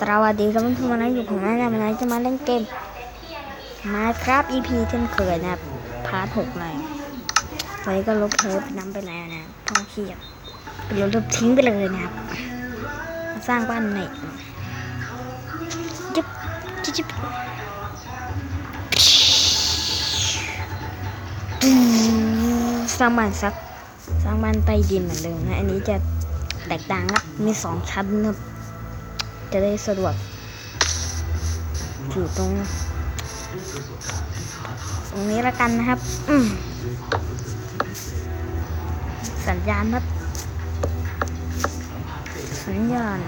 สวัสดีครับเพื่อนนนี้อยู่ผมแม่นะวันนี้จะมาเล่นเกมมาครับ EP เช่นเคยนะครับพาร์ทหกเลยวันนี้ก็ลบเทปน้ำไปแล้วนะท่องเที่ยวไปลบทิ้งไปเลยนะครับสร้างบ้านใหม่จิ๊บจิ๊บจิ๊บสร้างบ้านสักสร้างบ้านใต้ดินเหมือนเดิมนะ อันนี้จะแตกต่างครับมีสองชั้นนะ จะได้สะดวกอยู่ตรง ตรงนี้ละกันนะครับอืสัญญาณครับ สัญญาณ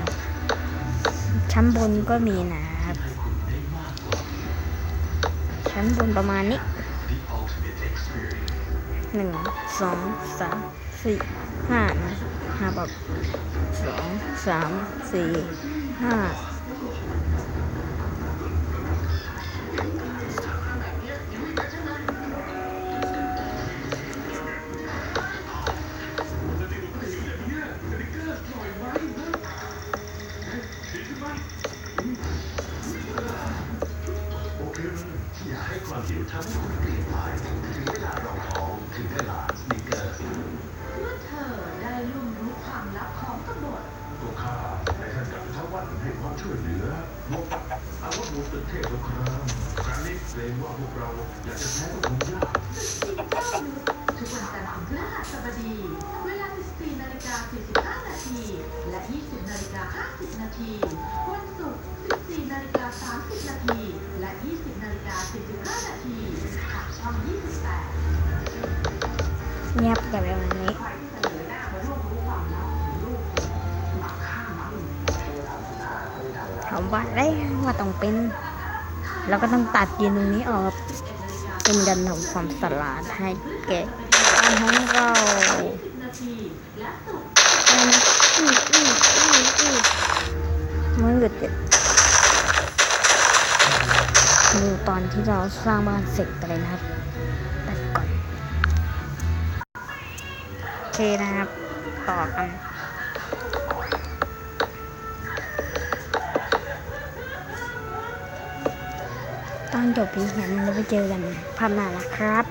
ชั้นบนก็มีนะครับ ชั้นบนประมาณนี้หนึ่งสองสามสี่ห้านะห้าบอกสองสามสี่ ห้าอยากให้ความหิวทั้งหมดเปลี่ยนไปถึงเวลารอท้องถึงเวลา ความช่วยเหลือบกกับอาวุธมูลตึกเทพสงครามครั้งนี้เกรงว่าพวกเราอยากจะแพ้ก็คงยากทุกวันจันทร์ถึงพฤหัสบดี เวลา 14นาฬิกา45 นาที และ 20นาฬิกา50 นาที วันศุกร์ 14นาฬิกา30 นาที และ 20นาฬิกา45 นาทีทางช่อง 28เงียบกับแบบนี้ มว่าได้ว่าต้องเป็นแล้วก็ต้องตัดยืนตรงนี้ออก เป็นการทำความสลาดให้แก่บ้านของเรานาทีและศุกร์อืมอืมอืมอืมอืมมืดเนี่ยดูตอนที่เราสร้างบ้านเสร็จไปเลยนะครับตัดก่อน โอเคนะครับ ต่อกัน ตอนจบพีแค่เห็นเราไปเจอกันภาพหน้านะครับ